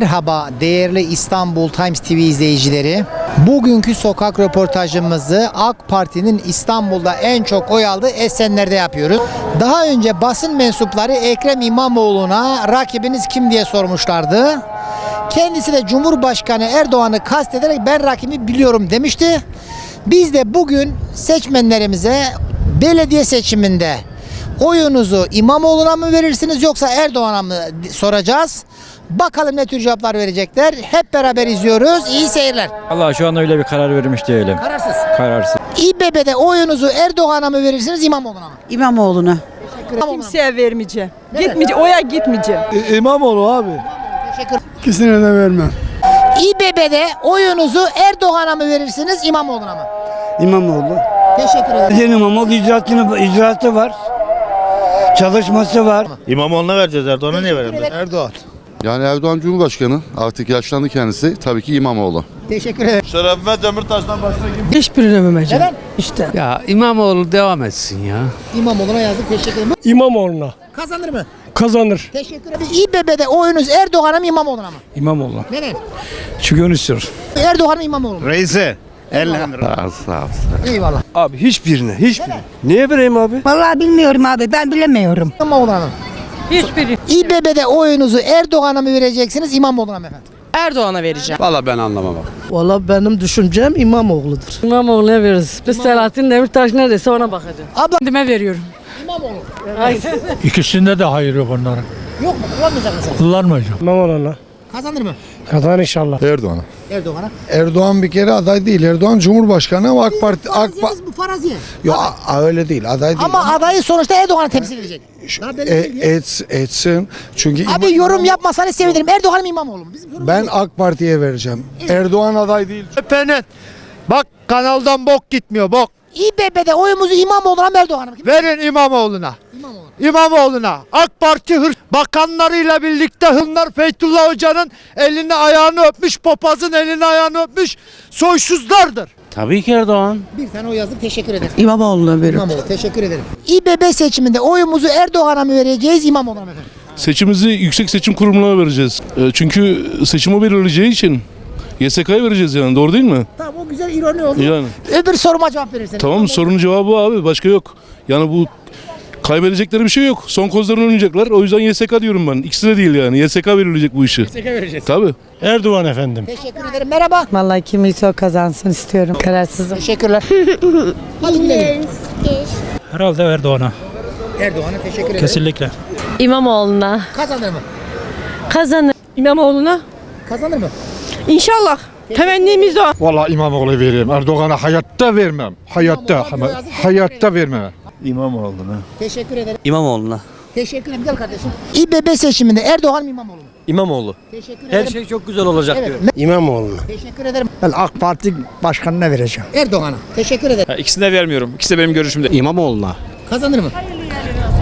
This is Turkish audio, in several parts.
Merhaba değerli İstanbul Times TV izleyicileri. Bugünkü sokak röportajımızı AK Parti'nin İstanbul'da en çok oy aldığı Esenler'de yapıyoruz. Daha önce basın mensupları Ekrem İmamoğlu'na rakibiniz kim diye sormuşlardı. Kendisi de Cumhurbaşkanı Erdoğan'ı kastederek ben rakibi biliyorum demişti. Biz de bugün seçmenlerimize belediye seçiminde oyunuzu İmamoğlu'na mı verirsiniz yoksa Erdoğan'a mı soracağız. Bakalım ne tür cevaplar verecekler. Hep beraber izliyoruz. İyi seyirler. Allah şu an öyle bir karar vermiş değilim. Kararsız. Kararsız. İBB'de oyunuzu Erdoğan'a mı verirsiniz İmamoğlu'na mı? İmamoğlu'na. Kimseye vermeyeceğim. Gitmeyeceğim. Oya gitmeyeceğim. İmamoğlu abi. Teşekkür. İkisine de vermem. İBB'de oyunuzu Erdoğan'a mı verirsiniz İmamoğlu'na mı? İmamoğlu. Teşekkür ederim. Yeni İmamoğlu icraatını, icraatı var. Çalışması var. İmamoğlu'na vereceğiz Erdoğan'a niye verelim? Erdoğan. Yani Erdoğan Cumhurbaşkanı artık yaşlandı kendisi. Tabii ki İmamoğlu. Teşekkür ederim. Şerefime Demirtaş'tan başka kim? Hiçbirine vermeyeceğim. Neden? İşte. Ya İmamoğlu devam etsin ya. İmamoğlu'na yazdık. Teşekkür ederim. İmamoğlu'na. Kazanır mı? Kazanır. Teşekkür ederim. İBB'de oyunuz Erdoğan'a mı İmamoğlu'na mı? İmamoğlu. Neden? Çünkü onu istiyor. Erdoğan mı İmamoğlu mu? Reise. Elhamdülillah. Eyvallah. Abi hiçbirine. Hiçbirine. Niye vereyim abi? Vallahi bilmiyorum abi ben bilemiyorum. İmamoğlu'na mı? Hiçbiri. İBB'de oyunuzu Erdoğan'a mı vereceksiniz İmamoğlu'na mı efendim? Erdoğan'a vereceğim. Valla ben anlamam. Valla benim düşüncem İmamoğlu'dur. İmamoğlu'na veririz. Biz Selahattin Demirtaş neredeyse ona bakacağız. Abla Kendime veriyorum. İmamoğlu. İkisinde de hayır yok onların. Yok mu? Kullanmayacak mısın? Kullanmayacağım. İmamoğlu'na. Kazanır mı? Kazan inşallah. Erdoğan'a. Erdoğan'a. Erdoğan bir kere aday değil. Erdoğan Cumhurbaşkanı ama AK Parti... AK Pa- Faraziyeniz bu faraziye. Yo, a- öyle değil. Aday değil. Ama adayı sonuçta Erdoğan'ı temsil edecek. Daha belli değil ya. E, et, etsin. Çünkü Abi yorum yapmasanız sevinirim. Erdoğan mı İmamoğlu mu? Bizim sorumuz ben değil. AK Parti'ye vereceğim. Erdoğan aday değil. Penet. Bak kanaldan bok gitmiyor bok. İBB'de oyumuzu İmamoğlu'na mı Erdoğan'a mı? Verin İmamoğlu'na. İmamoğlu. İmamoğlu'na. AK Parti hır bakanlarıyla birlikte hınlar Feytullah Hoca'nın elini ayağını öpmüş, papazın elini ayağını öpmüş soysuzlardır. Tabii ki Erdoğan. Bir tane oy yazdık. Teşekkür ederim. İmamoğlu'na veririm. İmamoğlu. Teşekkür ederim. İBB seçiminde oyumuzu Erdoğan'a mı vereceğiz İmamoğlu'na mı? Seçimizi Yüksek Seçim Kurumu'na vereceğiz. E, Çünkü seçimi belirleyeceği için YSK'ya vereceğiz yani doğru değil mi? Tamam o güzel ironi oldu. Yani Öbür soruma cevap verirseniz. tamam sorunun cevabı bu abi başka yok. Yani bu kaybedecekleri bir şey yok. Son kozlarını oynayacaklar. O yüzden YSK diyorum ben. İkisi de değil yani. YSK belirleyecek bu işi. YSK vereceğiz. Tabii. Erdoğan efendim. Teşekkür ederim. Merhaba. Vallahi kim ise o kazansın istiyorum. Kararsızım. Teşekkürler. Hadi gidelim. Herhalde Erdoğan'a. Erdoğan'a teşekkür ederim. Kesinlikle. İmamoğlu'na. Kazanır mı? Kazanır. İmamoğlu'na. Kazanır mı? İnşallah. Temennimiz o. Valla İmamoğlu vereyim. Erdoğan'a hayatta vermem. Hayatta. İmamoğlu yazık, hayatta vermem. İmamoğlu'na. Teşekkür ederim. İmamoğlu'na. Teşekkür ederim. Gel kardeşim. İBB seçiminde Erdoğan mı İmamoğlu mu? İmamoğlu. Teşekkür ederim. Her şey çok güzel olacak Evet. diyor. İmamoğlu'na. Teşekkür ederim. Ben AK Parti başkanına vereceğim. Erdoğan'a. Teşekkür ederim. İkisini de vermiyorum. İkisi de benim görüşümde. İmamoğlu'na. Kazanır mı?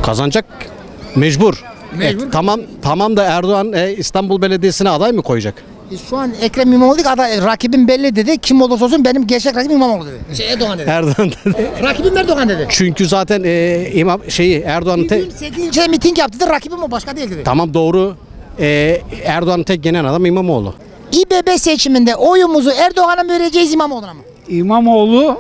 Kazanacak mecbur. Mecbur. tamam tamam da Erdoğan e, İstanbul Belediyesi'ne aday mı koyacak? E, Şu an Ekrem İmamoğlu dedi ki aday, rakibim belli dedi. Kim olursa olsun benim gerçek rakibim İmamoğlu dedi. Şey Erdoğan dedi. Erdoğan. rakibim Erdoğan dedi. Çünkü zaten e, imam şeyi Erdoğan'ın tek Dün 8 ilçede miting yaptı dedi. Rakibim o başka değil dedi. tamam doğru. E, Erdoğan'ın tek gelen adam İmamoğlu. İBB seçiminde oyumuzu Erdoğan'a mı vereceğiz İmamoğlu'na mı? İmamoğlu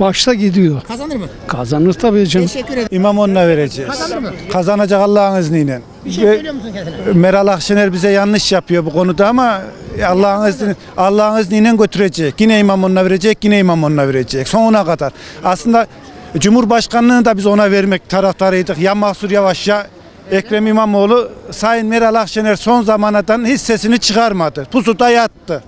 başta gidiyor. Kazanır mı? Kazanır tabii canım. Teşekkür ederim. İmamoğlu'na vereceğiz. Kazanır mı? Kazanacak Allah'ın izniyle. Bir şey söylüyor musun kendine? Meral Akşener bize yanlış yapıyor bu konuda ama Allah'ın izniyle, Allah'ın izniyle götürecek. Yine İmamoğlu'na verecek, yine İmamoğlu'na verecek. Sonuna kadar. Aslında Cumhurbaşkanlığını da biz ona vermek taraftarıydık. Ya Mahsur Yavaş ya Ekrem İmamoğlu. Sayın Meral Akşener son zamanlardan hiç sesini çıkarmadı. Pusuda yattı.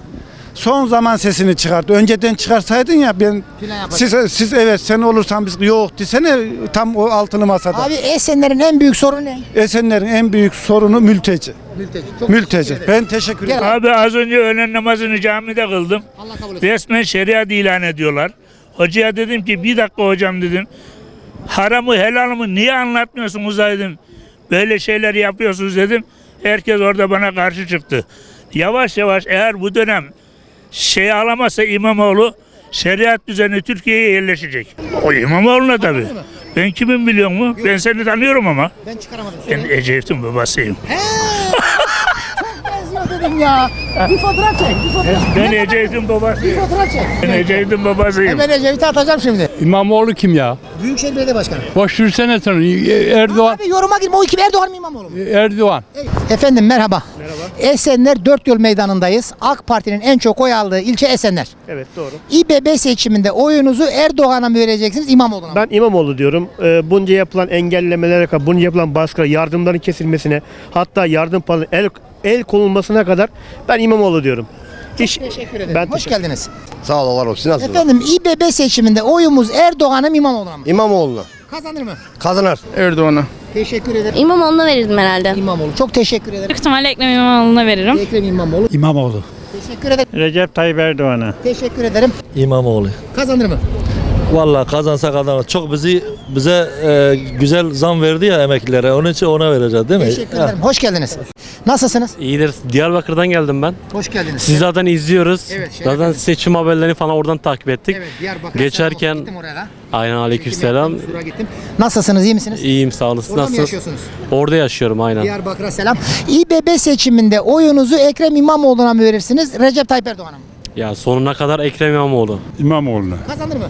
Son zaman sesini çıkardı. Önceden çıkarsaydın ya ben siz, siz evet sen olursan biz yok desene tam o altılı masada. Abi Esenler'in en büyük sorunu ne? Esenler'in en büyük sorunu mülteci. Mülteci. Çok Mülteci. teşekkür. Ben teşekkür ederim. abi. Abi az önce öğlen namazını camide kıldım. Allah kabul etsin. Resmen şeriat ilan ediyorlar. Hocaya dedim ki bir dakika hocam dedim. Haramı helalımı niye anlatmıyorsunuz dedim. Böyle şeyler yapıyorsunuz dedim. Herkes orada bana karşı çıktı. Yavaş yavaş eğer bu dönem şey alamazsa İmamoğlu şeriat düzeni Türkiye'ye yerleşecek. O İmamoğlu'na tabii. Ben kimin biliyor mu? Ben seni tanıyorum ama. Ben çıkaramadım. Ben Ecevit'in babasıyım. He! Çok benziyor dedim ya. Bir fotoğraf çek. Bir fotoğraf, Ben Ecevit'in babası. bir fotoğraf çek. Ben Ecevit'in babasıyım. Hemen Ecevit'i atacağım şimdi. İmamoğlu kim ya? Büyükşehir Belediye Başkanı. Boş versene sen. Erdoğan. Abi yoruma girme. O kim? Erdoğan mı İmamoğlu mu? Erdoğan. Efendim merhaba. Esenler Dört Yol Meydanı'ndayız. AK Parti'nin en çok oy aldığı ilçe Esenler. Evet doğru. İBB seçiminde oyunuzu Erdoğan'a mı vereceksiniz İmamoğlu'na mı? Ben İmamoğlu diyorum. Ee, bunca yapılan engellemelere kadar, bunca yapılan baskı, yardımların kesilmesine, hatta yardım paralı el el konulmasına kadar ben İmamoğlu diyorum. İş, Teşekkür ederim. Ben Hoş teşekkür geldiniz. Sağ ol var olsun. Nasılsın? Efendim İBB seçiminde oyumuz Erdoğan'a mı İmamoğlu'na mı? İmamoğlu'na. Kazanır mı? Kazanır. Erdoğan'a. Teşekkür ederim. İmamoğlu'na verirdim herhalde. İmamoğlu. Çok teşekkür ederim. Büyük ihtimalle Ekrem İmamoğlu'na veririm. Ekrem İmamoğlu. İmamoğlu. Teşekkür ederim. Recep Tayyip Erdoğan'a. Teşekkür ederim. İmamoğlu. Kazanır mı? Vallahi kazansa kazanır. Çok bizi bize e, güzel zam verdi ya emeklilere. Onun için ona vereceğiz değil mi? Teşekkür ederim. Hoş geldiniz. Nasılsınız? İyidir. Diyarbakır'dan geldim ben. Hoş geldiniz. Sizi zaten izliyoruz. Evet, şeref zaten verdiniz. seçim haberlerini falan oradan takip ettik. Evet, Diyarbakır'a Geçerken- selam olsun. Gittim oraya da. Aynen aleykümselam. Çekim yaptım, gittim. Nasılsınız? iyi misiniz? İyiyim sağ olun. Siz Orada mı nasılsınız? yaşıyorsunuz? Orada yaşıyorum aynen. Diyarbakır'a selam. İBB seçiminde oyunuzu Ekrem İmamoğlu'na mı verirsiniz? Recep Tayyip Erdoğan'a mı? Ya sonuna kadar Ekrem İmamoğlu. İmamoğlu'na. Kazanır mı?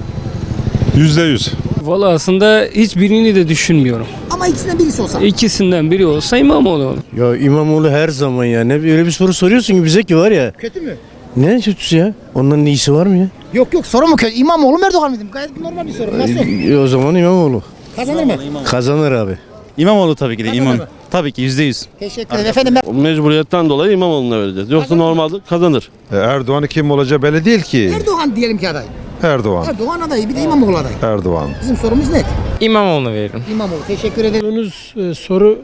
Yüzde yüz. Valla aslında hiçbirini de düşünmüyorum. Ama ikisinden birisi olsa. İkisinden biri olsa İmamoğlu. Ya İmamoğlu her zaman ya. Ne öyle bir soru soruyorsun ki bize ki var ya. Kötü mü? Ne kötüsü ya? Onların iyisi var mı ya? Yok yok soru mu kötü? İmamoğlu mu Erdoğan mı dedim? Gayet normal bir soru. Nasıl? o zaman İmamoğlu. Kazanır mı? Kazanır abi. İmamoğlu tabii ki de. Kazanır mı? Tabii ki yüzde yüz. Teşekkür ederim. Efendim ben... Mecburiyetten dolayı İmamoğlu'na vereceğiz. Yoksa normalde kazanır. Erdoğan'ın kim olacağı belli değil ki. Erdoğan diyelim ki aday. Erdoğan. Erdoğan adayı bir de İmamoğlu adayı. Erdoğan. Bizim sorumuz net. İmamoğlu'na veririm. İmamoğlu. Teşekkür ederim. Sorunuz soru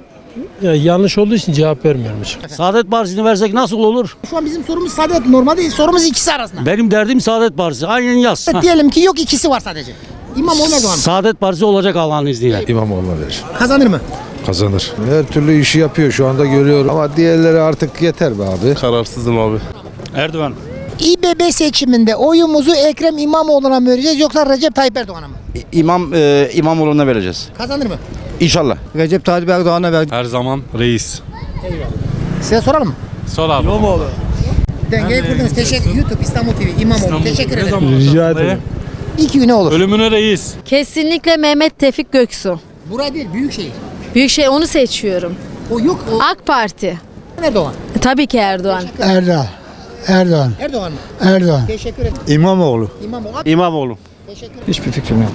yanlış olduğu için cevap vermiyorum hiç. Saadet Partisi'ni versek nasıl olur? Şu an bizim sorumuz saadet normalde sorumuz ikisi arasında. Benim derdim Saadet Partisi. Aynen yaz. Diyelim ki yok ikisi var sadece. İmamoğlu Erdoğan? Saadet Partisi olacak Allah'ın izniyle. İmamoğlu'na verir. Kazanır mı? Kazanır. Her türlü işi yapıyor şu anda görüyorum. Ama diğerleri artık yeter be abi. Kararsızım abi. Erdoğan. İBB seçiminde oyumuzu Ekrem İmamoğlu'na mı vereceğiz yoksa Recep Tayyip Erdoğan'a mı? İmam e, İmamoğlu'na vereceğiz. Kazanır mı? İnşallah. Recep Tayyip Erdoğan'a ver. Her zaman reis. Size soralım mı? Sol abi. Dengeyi kurdunuz. Teşekkür YouTube İstanbul TV İmamoğlu. Teşekkür ederim. Rica ederim. İki güne olur. Ölümüne reis. Kesinlikle Mehmet Tevfik Göksu. Buraya değil Büyükşehir. Büyükşehir onu seçiyorum. O yok o AK Parti. Erdoğan. Tabii ki Erdoğan. Erdoğan. Erdoğan. Erdoğan mı? Erdoğan. Teşekkür ederim. İmamoğlu. İmamoğlu. İmamoğlu. teşekkür ederim. Hiçbir fikrim yok.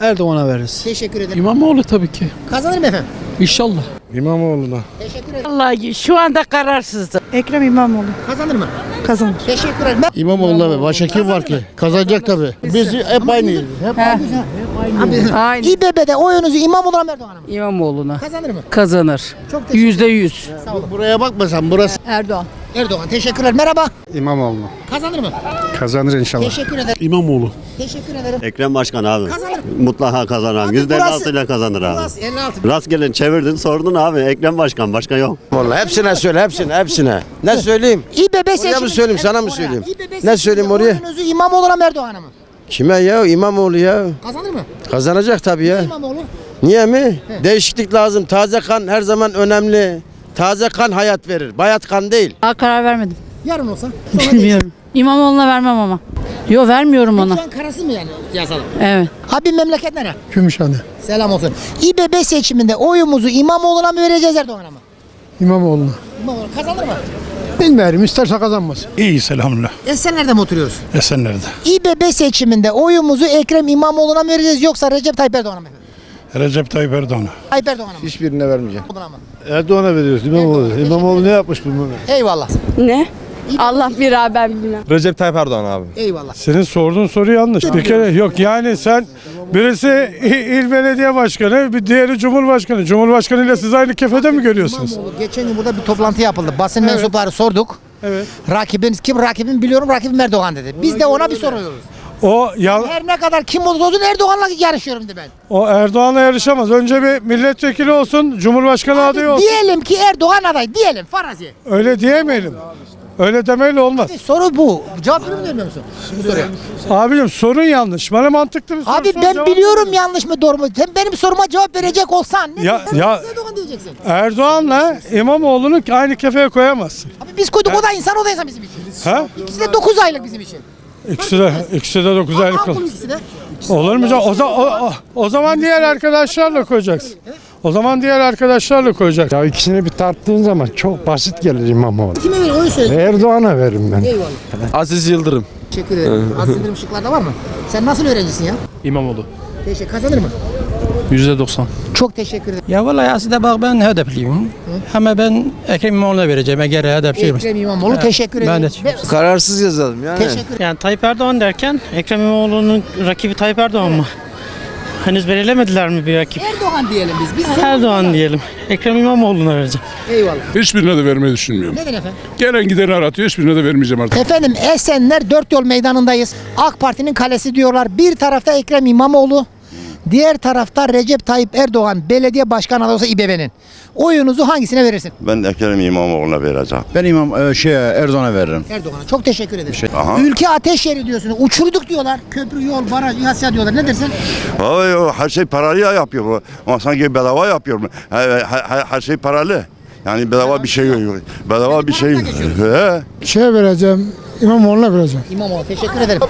Erdoğan'a veririz. Teşekkür ederim. İmamoğlu tabii ki. Kazanır mı efendim? İnşallah. İmamoğlu'na. Teşekkür ederim. Vallahi şu anda kararsızdım. Ekrem İmamoğlu Kazanır mı? kazanır. Teşekkür ederim. İmamoğlu'na ver. Başka kim var ki? Kazanacak tabii. Biz hep aynıyız. Aynı. İBB'de oyunuzu İmamoğlu'na mı Erdoğan'a mı? İmamoğlu'na Kazanır mı? kazanır. Çok teşekkür Yüzde yüz. Buraya bakma sen burası. Erdoğan. Erdoğan teşekkürler. Merhaba. İmamoğlu'na. Kazanır mı? Kazanır inşallah. Teşekkür ederim. İmamoğlu. Teşekkür ederim. Ekrem Başkan abi. Kazanır. Mutlaka kazanan. Abi Yüzde burası- ile kazanır abi. Burası 56. Rastgele çevirdin sordun abi. Ekrem Başkan başka yok. Vallahi hepsine söyle hepsine hepsine. Ne söyleyeyim? İBB seçimi. mı söyleyeyim, sana mı oraya. söyleyeyim? İBB Ne söyleyeyim oraya? Oyunuzu İmamoğlu'na mı Erdoğan'a mı? Kime ya? İmamoğlu ya. Kazanır mı? Kazanacak tabii ya. İmamoğlu. Niye mi? Değişiklik lazım. Taze kan her zaman önemli. Taze kan hayat verir. Bayat kan değil. Daha karar vermedim. Yarın olsa. Bilmiyorum. İmamoğlu'na vermem ama. Yo vermiyorum ona. Şu an karası mı yani yazalım? Evet. Abi memleket nere? Gümüşhane. Selam olsun. İBB seçiminde oyumuzu İmamoğlu'na mı vereceğiz Erdoğan'a mı? İmamoğlu'na. İmamoğlu kazanır mı? Bilmiyorum isterse kazanmasın. İyi selamla. Esenler'de mi oturuyoruz? Esenler'de. İBB seçiminde oyumuzu Ekrem İmamoğlu'na mı vereceğiz yoksa Recep Tayyip Erdoğan'a mı? Recep Tayyip Erdoğan'a. Tayyip Erdoğan'a mı? Hiçbirine vermeyeceğim. Erdoğan'a mı? Erdoğan'a veriyoruz İmamoğlu. İmamoğlu ne yapmış bunu? Eyvallah. Ne? Allah bir abi ben bilmem. Recep Tayyip Erdoğan abi. Eyvallah. Senin sorduğun soru yanlış. Bir kere yok yani sen birisi il- il belediye başkanı, bir diğeri cumhurbaşkanı. Cumhurbaşkanı ile siz aynı kefede mi görüyorsunuz? İmamoğlu geçen gün burada bir toplantı yapıldı. Basın mensupları sorduk. Evet. Rakibiniz kim? Rakibim biliyorum rakibim Erdoğan dedi. Biz de ona bir soruyoruz. O ya Her ne kadar kim olursa olsun Erdoğan'la yarışıyorum dedi ben. o Erdoğan'la yarışamaz. Önce bir milletvekili olsun, cumhurbaşkanı adayı olsun. Diyelim ki Erdoğan aday diyelim farazi. Öyle diyemeyelim. Öyle demeyle olmaz. Soru bu. Cevap veriyor mu vermiyor musun? Bu soruya. Abicim sorun yanlış. Bana mantıklı bir soru Abi sor, ben cevap biliyorum yanlış mı doğru mu? Sen benim soruma cevap verecek olsan ne Ya- diyeceksin? ya- Erdoğan diyeceksin. Erdoğan'la İmamoğlu'nu aynı kefeye koyamazsın. Abi biz koyduk o da insan o da insan bizim için. Ha? İkisi de 9 aylık bizim için. İkisi de, ikisi de 9 aylık kalır. ikisi de. Olur mu? canım? O, za- o, o, o zaman diğer arkadaşlarla koyacaksın. O zaman diğer arkadaşlarla koyacaksın. Ya ikisini bir tarttığın zaman çok basit gelir İmamoğlu. Kime veriyor onu söyle. Erdoğan'a veririm ben. Eyvallah. Aziz Yıldırım. Teşekkür ederim. Aziz Yıldırım şıklarda var mı? Sen nasıl öğrencisin ya? İmamoğlu. Teşekkür kazanır mı? %90. Çok teşekkür ederim. Ya vallahi aslında bak ben HDP'liyim. Ama ben Ekrem İmamoğlu'na vereceğim eğer HDP'liyim. Ekrem İmamoğlu teşekkür ederim. Ben de Ve- Kararsız yazalım yani. Teşekkür Yani Tayyip Erdoğan derken Ekrem İmamoğlu'nun rakibi Tayyip Erdoğan mı? Henüz belirlemediler mi bir rakip? Erdoğan diyelim biz. biz Erdoğan diyelim. Ekrem İmamoğlu'na vereceğim. Eyvallah. Hiçbirine de vermeyi düşünmüyorum. Neden efendim? Gelen gideni aratıyor. Hiçbirine de vermeyeceğim artık. Efendim Esenler Dört Yol Meydanı'ndayız. AK Parti'nin kalesi diyorlar. Bir tarafta Ekrem İmamoğlu, diğer tarafta Recep Tayyip Erdoğan, belediye başkan adayı İBB'nin. Oyunuzu hangisine verirsin? Ben Ekrem İmamoğlu'na vereceğim. Ben İmam şey Erdoğan'a veririm. Erdoğan'a. Çok teşekkür ederim. Aha. Ülke ateş yeri diyorsunuz. Uçurduk diyorlar. Köprü, yol, baraj, İHA diyorlar. Ne dersin? Ay, her şey paralıya yapıyor bu. Ama sanki bedava yapıyor. Her, her, her şey paralı. Yani bedava bir şey yok. Bedava bir şey yok. He. Şeye vereceğim. İmamoğlu'na vereceğim. İmamoğlu. Teşekkür ederim.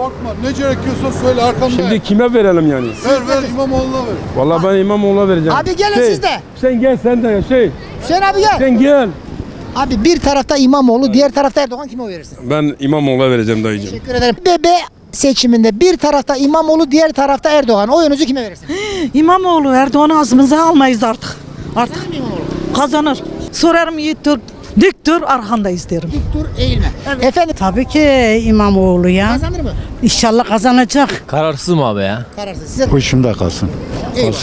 Bakma ne gerekiyorsa söyle arkamda. Şimdi kime verelim yani? ver ver İmamoğlu'na ver. Vallahi ben İmamoğlu'na vereceğim. Abi gelin siz de. Sen gel sen de şey. Hüseyin abi gel. Sen gel. Abi bir tarafta İmamoğlu, diğer tarafta Erdoğan kime oy verirsin? Ben İmamoğlu'na vereceğim dayıcım. Teşekkür ederim. BB seçiminde bir tarafta İmamoğlu, diğer tarafta Erdoğan. Oyunuzu kime verirsin? İmamoğlu Erdoğan'ı ağzımıza almayız artık. Artık kazanır. Sorarım yiğittir, diktir arkandayız derim. Dur eğilme. Efendim Tabii ki İmamoğlu ya. kazanır mı? İnşallah kazanacak. Kararsızım abi ya. Kararsız. Size... Bu işimde kalsın. Eyvallah.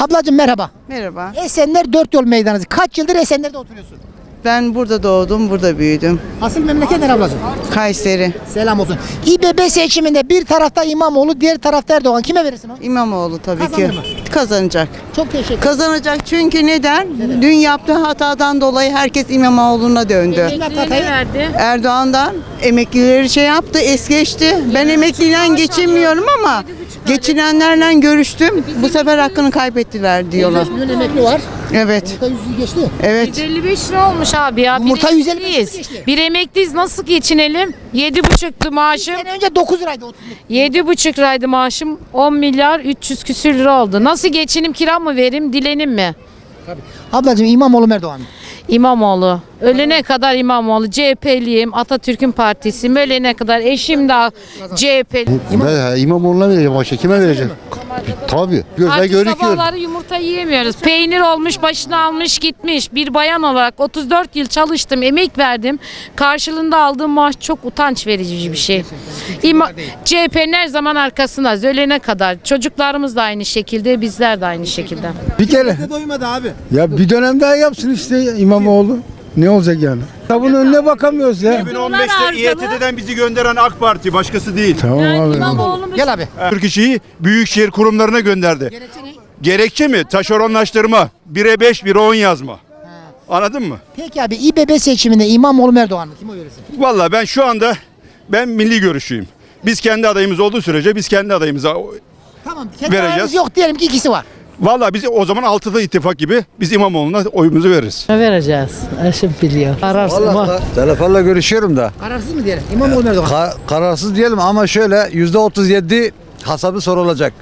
Ablacığım merhaba. Merhaba. Esenler Dört Yol Meydanı. Kaç yıldır Esenler'de oturuyorsun? Ben burada doğdum, burada büyüdüm. Asıl memleket nere ablacığım? Kayseri. Selam olsun. İBB seçiminde bir tarafta İmamoğlu, diğer tarafta Erdoğan. Kime verirsin o? İmamoğlu tabii Kazanır ki. mı? Kazanacak. Çok teşekkür ederim. Kazanacak çünkü neden? Dün yaptığı hatadan dolayı herkes İmamoğlu'na döndü. Evlat hatayı- Erdoğan'dan emeklileri şey yaptı, es geçti. Ben emekliyle geçinmiyorum ama geçinenlerle görüştüm. Bu sefer hakkını kaybettiler diyorlar. 100 milyon emekli var. Evet, Yumurta yüzü geçti. evet. 55 lira olmuş abi ya. Yumurta Bir 155 emekliyiz. geçti. Bir emekliyiz nasıl geçinelim? 7,5'tu maaşım. Sene önce 9 liraydı. 30 7,5 liraydı maaşım. 10 milyar 300 küsür lira oldu. Nasıl geçinim kira mı vereyim dilenim mi? Ablacığım İmamoğlu mu Erdoğan mı? İmamoğlu. Ölene kadar İmamoğlu. CHP'liyim. Atatürk'ün partisiyim. Ölene kadar eşim de CHP'li. Ben İmamoğlu'na vereceğim başka kime vereceğim? Tabii. Gözle Artık görüküyor. sabahları yumurta yiyemiyoruz. Peynir olmuş, başını almış gitmiş. Bir bayan olarak 34 yıl çalıştım, emek verdim. Karşılığında aldığım maaş çok utanç verici bir şey. İma, CHP'nin her zaman arkasındayız. Ölene kadar. Çocuklarımız da aynı şekilde, bizler de aynı şekilde. Bir kere. Doymadı abi. Ya bir dönem daha yapsın işte İmamoğlu. Ne olacak yani? Kitabın önüne bakamıyoruz ya. 2015'te İETT'den bizi gönderen AK Parti başkası değil. Tamam abi. Gel abi. Türk işi büyükşehir kurumlarına gönderdi. Gerekçe ne? Gerekçe mi? Taşeronlaştırma. 1'e 5, 1'e 10 yazma. Anladın mı? Peki abi İBB seçiminde İmamoğlu Erdoğan mı? Kime oy verirsin? Vallahi ben şu anda ben milli görüşüyüm. Biz kendi adayımız olduğu sürece biz kendi adayımıza Tamam. Kendi Vereceğiz. ayağımız yok diyelim ki ikisi var. Vallahi biz o zaman altılı ittifak gibi biz İmamoğlu'na oyumuzu veririz. Vereceğiz. Eşim biliyor. Ararsın ama. Telefonla görüşüyorum da. Kararsız mı diyelim? İmamoğlu Erdoğan mı? kararsız diyelim ama şöyle %37 hasabı sorulacak.